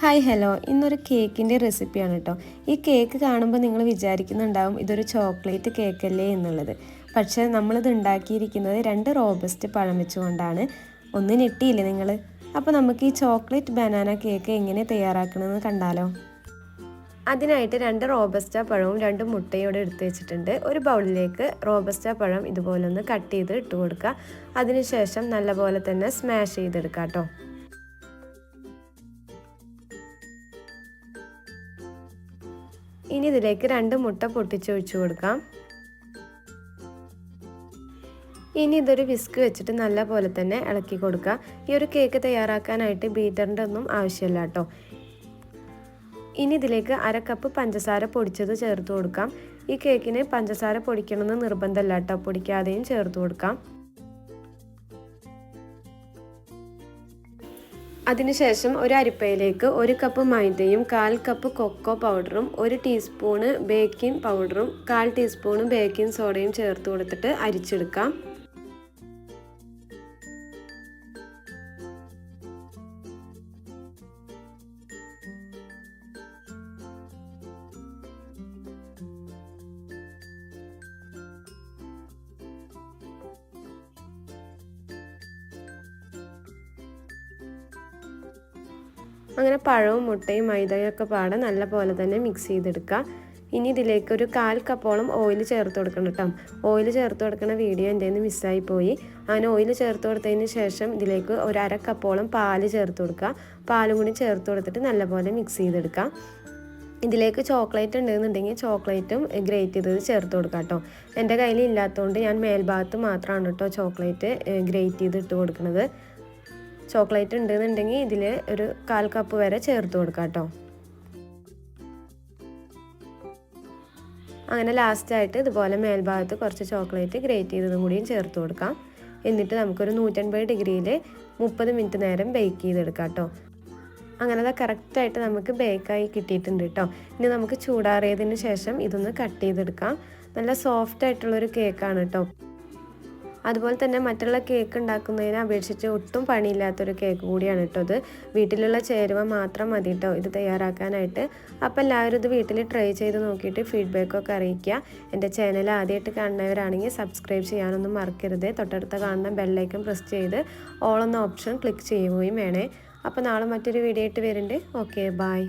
Hi hello. ഇന്നൊരു കേക്കിന്റെ റെസിപ്പിയാണ് കേട്ടോ. ഈ കേക്ക് കാണുമ്പോൾ നിങ്ങൾ വിചാരിക്കുന്നുണ്ടാവും ഇതൊരു ചോക്ലേറ്റ് കേക്കല്ലേ എന്നുള്ളത്. പക്ഷേ നമ്മളിത് ഉണ്ടാക്കിയിരിക്കുന്നത് രണ്ട് റോബസ്റ്റ് പഴം വെച്ചുകൊണ്ടാണ്. ഒന്ന് ഞെട്ടിയില്ലേ നിങ്ങൾ? അപ്പോൾ നമുക്ക് ഈ ചോക്ലേറ്റ് ബനാന കേക്ക് എങ്ങനെ തയ്യാറാക്കണമെന്ന് കണ്ടാലോ? അതിനായിട്ട് രണ്ട് റോബസ്റ്റ പഴവും രണ്ട് മുട്ടയും ഇവിടെ എടുത്ത് വെച്ചിട്ടുണ്ട്. ഒരു ബൗളിലേക്ക് റോബസ്റ്റ പഴം ഇതുപോലെ ഒന്ന് കട്ട് ചെയ്ത് ഇട്ട് കൊടുക്കുക. അതിനുശേഷം നല്ലപോലെ തന്നെ സ്മാഷ് ചെയ്തെടുക്കാം കേട്ടോ. ഇനി ഇതിലേക്ക് രണ്ട് മുട്ട പൊട്ടിച്ചൊഴിച്ചു കൊടുക്കാം. ഇനി ഇതൊരു വിസ്ക് വെച്ചിട്ട് നല്ല പോലെ തന്നെ ഇളക്കി കൊടുക്കുക. ഈ ഒരു കേക്ക് തയ്യാറാക്കാനായിട്ട് ബീറ്ററിന്റെ ഒന്നും ആവശ്യമില്ല കേട്ടോ. ഇനി ഇതിലേക്ക് അര കപ്പ് പഞ്ചസാര പൊടിച്ചത് ചേർത്ത് കൊടുക്കാം. ഈ കേക്കിന് പഞ്ചസാര പൊടിക്കണമെന്ന് നിർബന്ധമല്ല കേട്ടോ. പൊടിക്കാതെയും ചേർത്ത് കൊടുക്കാം. അതിനുശേഷം ഒരു അരിപ്പയിലേക്ക് ഒരു കപ്പ് മൈദയും കാൽ കപ്പ് കൊക്കോ പൗഡറും ഒരു ടീസ്പൂണ് ബേക്കിംഗ് പൗഡറും കാൽ ടീസ്പൂണ് ബേക്കിംഗ് സോഡയും ചേർത്ത് കൊടുത്തിട്ട് അരിച്ചെടുക്കാം. അങ്ങനെ പഴവും മുട്ടയും മൈദയും ഒക്കെ പാടെ നല്ല പോലെ തന്നെ മിക്സ് ചെയ്തെടുക്കുക ഇനി ഇതിലേക്ക് ഒരു കാൽ കപ്പോളം ഓയിൽ ചേർത്ത് കൊടുക്കണം കേട്ടോ. ഓയിൽ ചേർത്ത് കൊടുക്കുന്ന വീഡിയോ എന്റെ നിന്ന് മിസ്സായി പോയി. അങ്ങനെ ഓയിൽ ചേർത്ത് കൊടുത്തതിന് ശേഷം ഇതിലേക്ക് ഒരു അര കപ്പോളം പാൽ ചേർത്ത് കൊടുക്കുക പാലും കൂടി ചേർത്ത് കൊടുത്തിട്ട് നല്ലപോലെ മിക്സ് ചെയ്തെടുക്കുക ഇതിലേക്ക് ചോക്ലേറ്റ് ഉണ്ടെന്നുണ്ടെങ്കിൽ ചോക്ലേറ്റും ഗ്രേറ്റ് ചെയ്തത് ചേർത്ത് കൊടുക്കാം കേട്ടോ. എന്റെ കയ്യിൽ ഇല്ലാത്തതുകൊണ്ട് ഞാൻ മേൽഭാഗത്ത് മാത്രമാണ് കേട്ടോ ചോക്ലേറ്റ് ഗ്രേറ്റ് ചെയ്ത് ഇട്ട് കൊടുക്കുന്നത് ചോക്ലേറ്റ് ഉണ്ടെന്നുണ്ടെങ്കിൽ ഇതിൽ ഒരു കാൽ കപ്പ് വരെ ചേർത്ത് കൊടുക്കാം കേട്ടോ. അങ്ങനെ ലാസ്റ്റായിട്ട് ഇതുപോലെ മേൽഭാഗത്ത് കുറച്ച് ചോക്ലേറ്റ് ഗ്രേറ്റ് ചെയ്തതും കൂടിയും ചേർത്ത് കൊടുക്കാം. എന്നിട്ട് നമുക്കൊരു നൂറ്റൻപത് ഡിഗ്രിയിൽ മുപ്പത് മിനിറ്റ് നേരം ബേക്ക് ചെയ്തെടുക്കാം കേട്ടോ. അങ്ങനെ അത് കറക്റ്റായിട്ട് നമുക്ക് ബേക്കായി കിട്ടിയിട്ടുണ്ട് കേട്ടോ. ഇനി നമുക്ക് ചൂടാറിയതിന് ശേഷം ഇതൊന്ന് കട്ട് ചെയ്തെടുക്കാം. നല്ല സോഫ്റ്റ് ആയിട്ടുള്ളൊരു കേക്കാണ് കേട്ടോ. അതുപോലെ തന്നെ മറ്റുള്ള കേക്ക് ഉണ്ടാക്കുന്നതിനെ അപേക്ഷിച്ച് ഒട്ടും പണിയില്ലാത്തൊരു കേക്ക് കൂടിയാണ് കേട്ടോ ഇത്. വീട്ടിലുള്ള ചേരുവ മാത്രം മതി കേട്ടോ ഇത് തയ്യാറാക്കാനായിട്ട്. അപ്പോൾ എല്ലാവരും ഇത് വീട്ടിൽ ട്രൈ ചെയ്ത് നോക്കിയിട്ട് ഫീഡ്ബാക്കൊക്കെ അറിയിക്കുക. എന്റെ ചാനൽ ആദ്യമായിട്ട് കാണുന്നവരാണെങ്കിൽ സബ്സ്ക്രൈബ് ചെയ്യാനൊന്നും മറക്കരുത്. തൊട്ടടുത്ത കാണുന്ന ബെല്ലൈക്കൺ പ്രസ് ചെയ്ത് ഓൾ എന്ന ഓപ്ഷൻ ക്ലിക്ക് ചെയ്യുകയും വേണേ. അപ്പോൾ നാളെ മറ്റൊരു വീഡിയോ ആയിട്ട് വരുന്നുണ്ട്. Okay bye